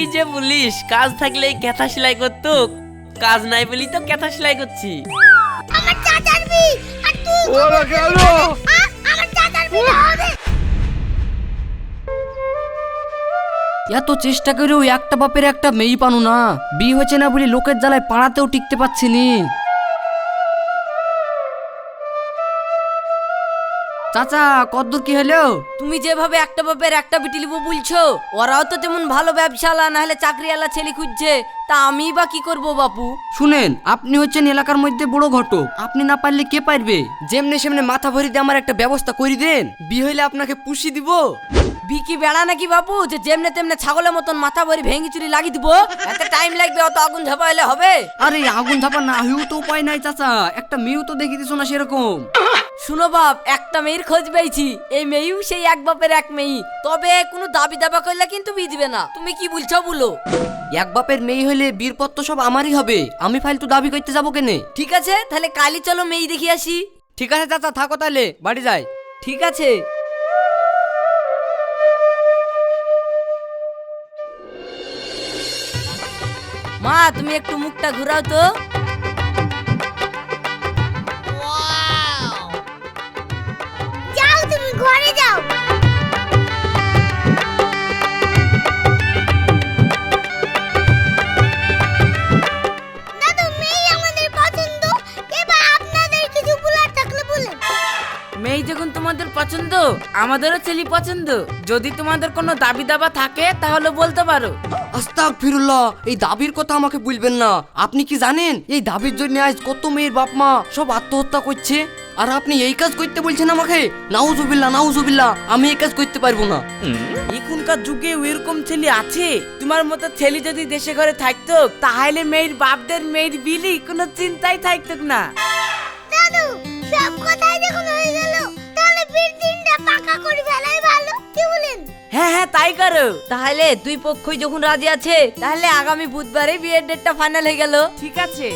কি যে বলিস? কাজ থাকলে কেথা সেলাই করতো কাজ নাই বলি তো কেথা সেলাই করছি। আমার চাচার বি আর তুই ওরা আ, আমার চাচার বি হবে। এত চেষ্টা করেও একটা বাপের একটা মেয়ে পানো না। বিয়ে হয়েছে না বলে লোকের জ্বালায় পাড়াতেও টিকতে পারছি নি। চাচা কদ্দূর কি হলো? তুমি যেভাবে একটা বাপের একটা বিটি লিবো বলছো ওরাও তো তেমন ভালো ব্যবসালা না হলে চাকরিওয়ালা ছেলে খুঁজছে। তা আমি বা কি করব বাপু? শুনেন আপনি হচ্ছেন এলাকার মধ্যে বড় ঘটক। আপনি না পারলে কে পারবে? যেমনে সেমনে মাথা ভরি দিয়ে আমার একটা ব্যবস্থা করে দেন। বিয়ে হইলে আপনাকে পুষি দিব। বিকি বেড়া নাকি বাপু? যে যেমনে তেমনে ছাগলের মতন মাথা ভরি ভেঙে চুরি লাগিয়ে দিব। এত টাইম লাগবে অত আগুন ঝাপাইলে হবে। আরে আগুন ধাপা না হয়েও তো উপায় নাই চাচা। একটা মেয়েও তো দেখে দিছো না সেরকম। শুনো বাপ একটা মেয়ের খোঁজ পেয়েছি। এই মেয়েও সেই এক বাপের এক মেয়ে। তবে কোনো দাবি দাবা করলে কিন্তু বিয়ে দিবে না। তুমি কি বলছো বলো? এক বাপের মেয়ে হইলে বীরপত্র সব আমারই হবে। আমি ফালতু দাবি করতে যাব কেনে? ঠিক আছে তাহলে কালই চলো মেয়ে দেখি আসি। ঠিক আছে চাচা থাকো তাহলে বাড়ি যাই। ঠিক আছে। মা তুমি একটু মুখটা ঘুরাও তো। আমাদেরও ছেলে পছন্দ। যদি তোমাদের কোনো দাবি দাবা থাকে তাহলে বলতে পারো। আস্তাক ফিরুল্লাহ এই দাবির কথা আমাকে বলবেন না। আপনি কি জানেন এই দাবির জন্য আজ কত মেয়ের বাপ মা সব আত্মহত্যা করছে? আর আপনি এই কাজ করতে বলছেন আমাকে? নাউজুবিল্লাহ নাউজুবিল্লাহ আমি এই কাজ করতে পারব না। এখনকার যুগে এরকম ছেলে আছে তোমার মতো ছেলে যদি দেশে ঘরে থাকতো তাহলে মেয়ের বাপদের মেয়ের বিলি কোনো চিন্তাই থাকতো না। দাদু সব কথাই যখন হয়ে গেল। তাহলে বীর দিনটা পাকা করে ফেলাই ভালো কি বলেন? হ্যাঁ হ্যাঁ তাই করো। তাহলে দুই পক্ষই যখন রাজি আছে তাহলে আগামী বুধবারে বিয়ের ডেটটা ফাইনাল হয়ে গেল। ঠিক আছে।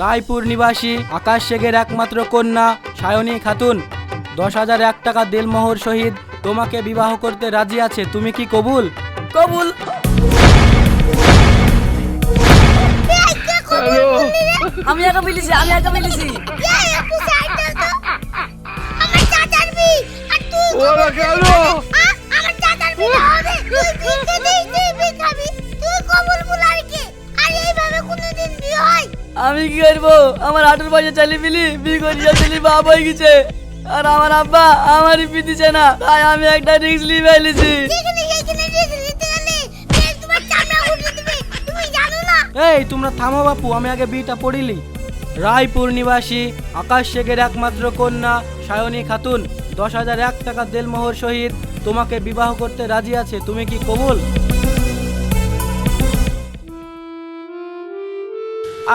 রায়পুর নিবাসী আকাশ শেখের একমাত্র কন্যা সায়নী খাতুন দশ হাজার এক টাকা দেলমোহর সহিত তোমাকে বিবাহ করতে রাজি আছে তুমি কি কবুল? কবুল। আমি একা মিলিছি আমি একা মিলিছি। ওরা কেন? আমি কি করব? আমার আঠের বয়সে চালি মিলি বি করিয়া চলি বাপ হয়ে গেছে। আর আমার আব্বা আমারই পিদিছে না তাই আমি একটা রিক্স লিয়ে ফেলেছি। এই তোমরা থামো বাপু আমি আগে বিটা পড়িলি। রায়পুর নিবাসী আকাশ শেখের একমাত্র কন্যা সায়নী খাতুন দশ হাজার এক টাকা দেলমোহর সহিত তোমাকে বিবাহ করতে রাজি আছে তুমি কি কবুল?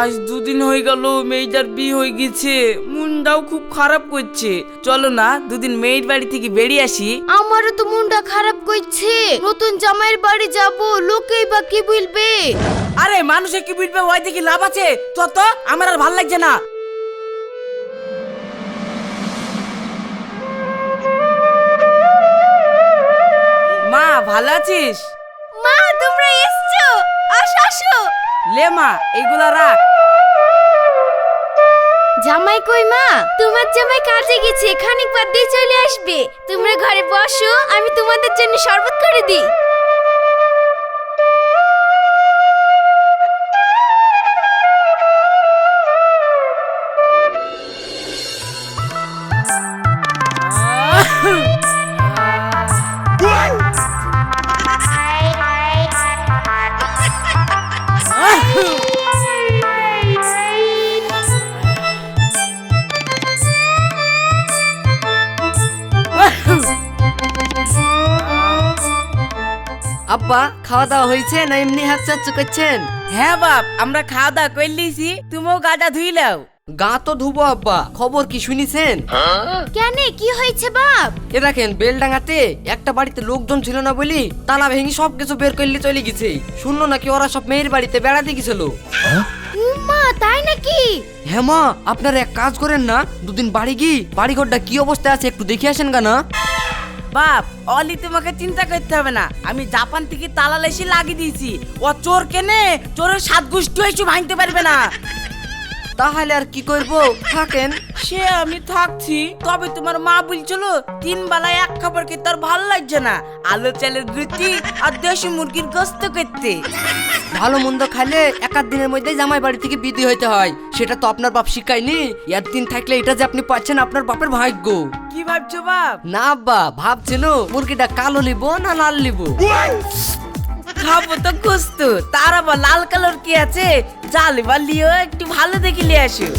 আজ দুদিন হয়ে গেল মেয়েটার বিয়ে হয়ে গেছে। মনটাও খুব খারাপ করছে। চলো না দুদিন মেয়ের বাড়ি থেকে বেরিয়ে আসি। আমারও তো মনটা খারাপ করছে। নতুন জামাইয়ের বাড়ি যাব লোকেই বা কি বলবে? আরে মানুষে কি বুঝবে ওই দেখি লাভ আছে? তো তো আমার আর ভালো লাগছে না। মা ভালো আছিস? মা তোমরা এসছো। আসো আসো। লে মা এইগুলা রাখ। জামাই কই মা? তোমার জামাই কাজে গেছে খানিক বাদ দিয়ে চলে আসবে। তোমরা ঘরে বসো আমি তোমাদের জন্য শরবত করে দিই। আব্বা খাওয়া দাওয়া হয়েছে না এমনি হাত করছেন হ্যাঁ বাপ আমরা খাওয়া দাওয়া করে লিছি তুমিও গাটা ধুই লাও গা তো ধুবো আব্বা খবর কি শুনিছেন? কেন কি হয়েছে বাপ? এ দেখেন বেলডাঙ্গাতে একটা বাড়িতে লোকজন ছিল না বলি তালা ভেঙে সব কিছু বের করলে চলে গেছে। শুনলো নাকি ওরা সব মেয়ের বাড়িতে বেড়াতে গেছিল। মা তাই নাকি? হ্যাঁ মা আপনারা এক কাজ করেন না দুদিন বাড়ি গিয়ে বাড়িঘরটা কি অবস্থায় আছে একটু দেখে আসেন গা না। বাপ, অলি তোমাকে চিন্তা করতে হবে না। আমি জাপান থেকে তালালেসি লাগিয়ে দিয়েছি। ও চোর কেনে চোরের সাত গোষ্ঠী এসে ভাঙতে পারবে না। তাহলে আর কি করব? থাকেন। সে আমি থাকছি। তবে তোমার মা বলছিল তিন বেলায় এক খাবার খেতে তার ভালো লাগছে না। আলু চালের রুটি আর দেশি মুরগির গোস্ত করতে। ভালো মন্দ খাইলে এক আধ দিনের মধ্যে জামাই বাড়ি থেকে বিদি হইতে হয়। সেটা তো আপনার বাপ শিখায়নি। একদিন থাকলে এটা যে আপনি পাচ্ছেন আপনার বাপের ভাগ্য। কি ভাবছ বাপ? না আব্বা ভাবছেন মুরগিটা কালো নিব না লাল নিব? খাব তো গোস্ত তার আবার লাল কালার কি আছে? চাল এবার লিও, একটু ভালো দেখে নিয়ে আসো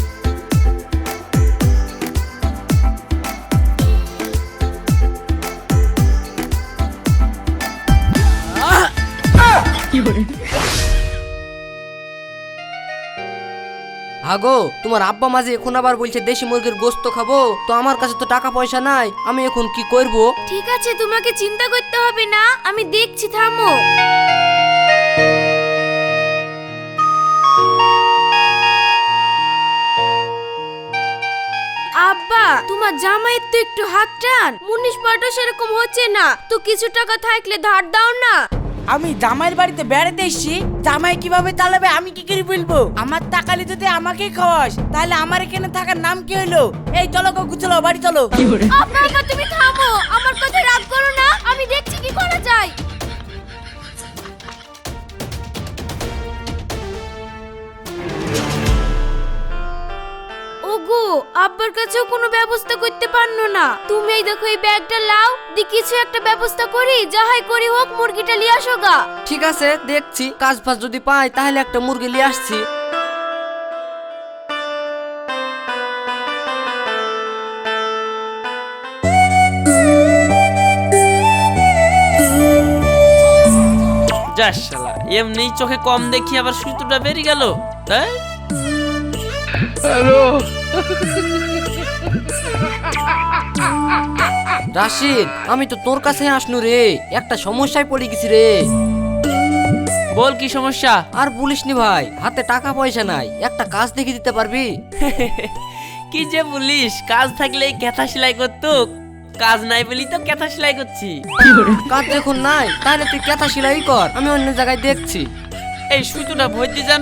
হাগো তোমার আব্বা মাঝে এখন আবার বলছে দেশি মুরগির গোস্ত খাব, তো আমার কাছে তো টাকা পয়সা নাই, আমি এখন কি করব? ঠিক আছে, তোমাকে চিন্তা করতে হবে না, আমি দেখছি, থামো। আব্বা, তোমার জামাইয়ের তো একটু হাত টান মুনিশ পাটো সেরকম হচ্ছে না, তো কিছু টাকা থাকলে ধার দাও না। আমি জামাইয়ের বাড়িতে বেড়াতে এসেছি, জামাই কীভাবে চালাবে আমি কি করে বলব? আমার টাকালি যদি আমাকে খাওয়াস, তাহলে আমার এখানে থাকার নাম কি হলো এই চলো গো চলো বাড়ি চলো। আব্বা তুমি থামো, আমার কথা রাগ করো না, আমি দেখছি কি করা যায়। ওগো আব্বার কাছেও কোনো ব্যবস্থা করতে পারনো না। তুমি এই দেখো এই ব্যাগটা লাও দি কিছু একটা ব্যবস্থা করি যাহাই করি হোক মুরগিটা লিয়ে আসো গা। ঠিক আছে দেখছি কাজ ফাজ যদি পাই তাহলে একটা মুরগি নিয়ে আসছি। শালা এমনি চোখে কম দেখি আবার সুতোটা বেরিয়ে গেল তাই রাশিদ আমি তো তোর কাছে আসনু রে। একটা সমস্যায় পড়ে গেছি রে। বল কি সমস্যা? আর বলিস নি ভাই হাতে টাকা পয়সা নাই একটা কাজ দেখে দিতে পারবি? কি যে বলিস কাজ থাকলে ক্যাথা সেলাই করতো কাজ নাই বলি তো ক্যাথা সেলাই করছি। কাজ যখন নাই তাহলে তুই কেথা সেলাই কর আমি অন্য জায়গায় দেখছি। এই সুতোটা ভর্তি যা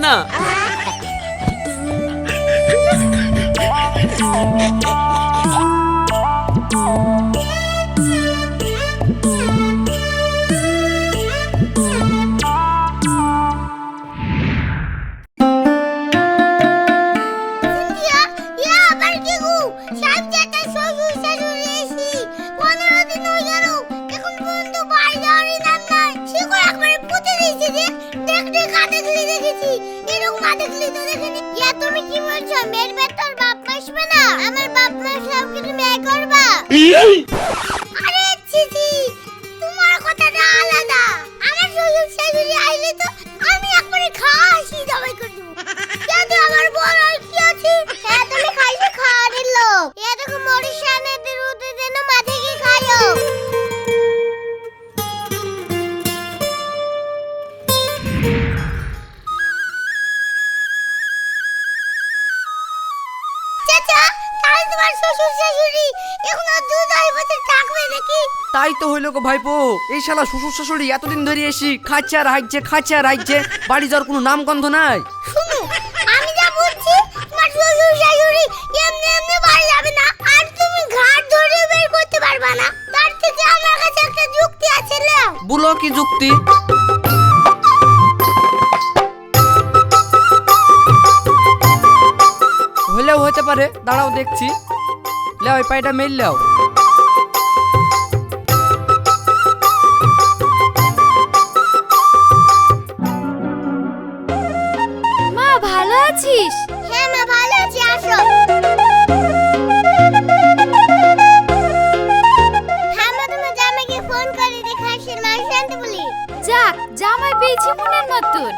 না ইয়া Yay! তাই তো হইল গো ভাইপো। এই শালা শ্বশুর শাশুড়ি এতদিন ধরে এসি খাচ্ছে আর হাইছে খাচ্ছে আর হাইছে বাড়ি যাওয়ার কোনো নাম গন্ধ নাই? শুনো আমি যা বলছি তোমার শ্বশুর শাশুড়ি এমনি এমনি বাড়ি যাবে না আর তুমি ঘাট ধরে বের করতে পারবা না। তার থেকে আমার কাছে একটা যুক্তি আছে বলো কি যুক্তি? হইলেও হতে পারে দাঁড়াও দেখছি। লেও এই পাইটা মেল লেও। আছিস? হ্যাঁ মা ভালো আছি আসো। thank যাক জামাই পেয়েছি মনের মতন।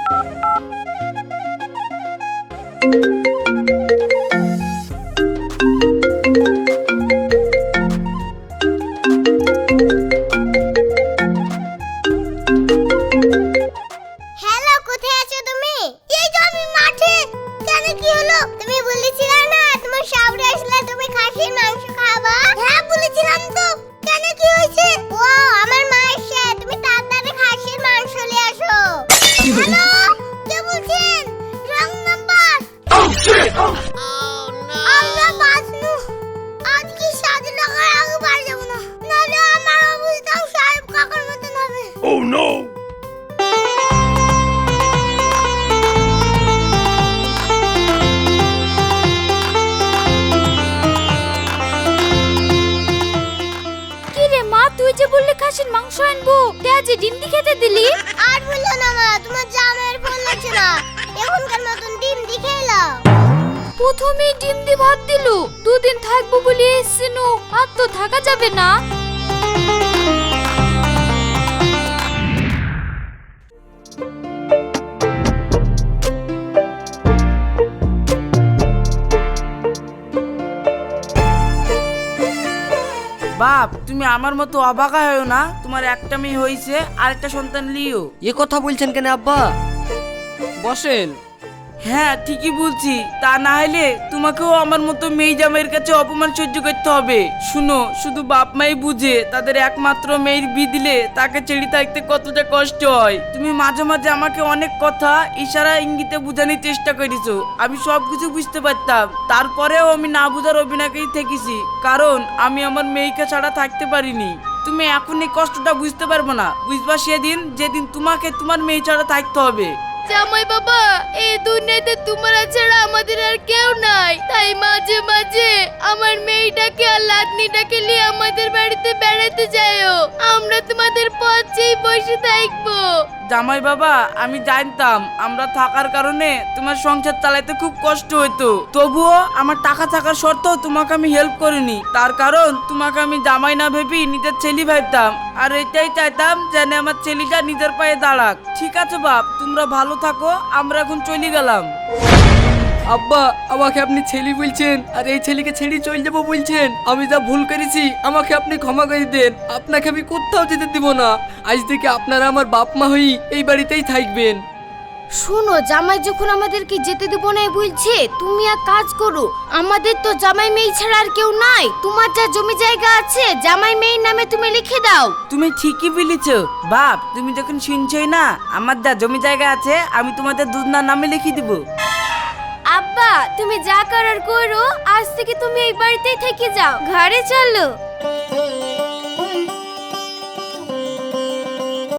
খাসির বউ আনব আজ ডিম দি খেতে দিলি? আর বলল না মা তোমার জামাইয়ের ফোন লাগছে না। এখনকার মতন ডিম দিখে এলাম প্রথমেই ডিম দি ভাত দিল। দুদিন থাকব বলে এসছিনু আর তো থাকা যাবে না। আমার মতো অবাকা হয়েও না তোমার একটা মেয়ে হয়েছে আর একটা সন্তান লিও। এ কথা বলছেন কেন আব্বা? বসেন। হ্যাঁ ঠিকই বলছি। তা না হলে তোমাকেও আমার মতো মেয়ে জামাইয়ের কাছে অপমান সহ্য করতে হবে। শুনো, শুধু বাপ মাই বুঝে তাদের একমাত্র মেয়ের বি দিলে তাকে ছেড়ে থাকতে কতটা কষ্ট হয়। তুমি মাঝে মাঝে আমাকে অনেক কথা, ইশারা, ইঙ্গিতে বোঝানোর চেষ্টা করেছ। আমি সব কিছু বুঝতে পারতাম। তারপরেও আমি না বুঝার অভিনয়কেই থেকেছি। কারণ আমি আমার মেয়েকে ছাড়া থাকতে পারিনি। তুমি এখন এই কষ্টটা বুঝতে পারব না। বুঝবা সেদিন, যেদিন তোমাকে তোমার মেয়ে ছাড়া থাকতে হবে। জামাই বাবা, এই দুনিয়াতে তোমার ছাড়া আমাদের আর কেউ নাই। তাই মাঝে মাঝে আমার মেয়েটাকে আর লাদনিটাকে নিয়ে আমাদের বাড়িতে বেড়াতে যাইও। আমরা তোমাদের পথেই বসে থাকব। জামাই বাবা, আমি জানতাম আমরা থাকার কারণে তোমার সংসার চালাইতে খুব কষ্ট হইতো। তবুও আমার টাকা থাকার সত্ত্বেও তোমাকে আমি হেল্প করিনি। তার কারণ তোমাকে আমি জামাই না ভেবেই নিজের ছেলে ভাবতাম। আর এটাই চাইতাম যেন আমার ছেলেটা নিজের পায়ে দাঁড়াক। ঠিক আছে বাপ, তোমরা ভালো থাকো, আমরা এখন চলে গেলাম। আব্বা আমাকে আপনি ছেলে বলছেন আর এই ছেলেকে ছেড়ে চলে যাব বলছেন। আমি যা ভুল করেছি আমাকে আপনি ক্ষমা করে দেন। আপনাকে আমি কোথাও যেতে দিব না। আজ থেকে আপনারা আমার বাপ মা হই এই বাড়িতেই থাকবেন। শোনো জামাই যখন আমাদেরকে যেতে দেব না বলছে তুমি এক কাজ করো আমাদের তো জামাই মেয়ে ছাড়া আর কেউ নাই। তোমার যা জমি জায়গা আছে জামাই মেয়ের নামে তুমি লিখে দাও। তুমি ঠিকই বলেছ। বাপ তুমি যখন শুনছই না আমার যা জমি জায়গা আছে আমি তোমাদের দুধনার নামে লিখে দিব। আব্বা তুমি যা করার করো আজ থেকে তুমি এই বাড়িতেই থেকে যাও। ঘরে চলো।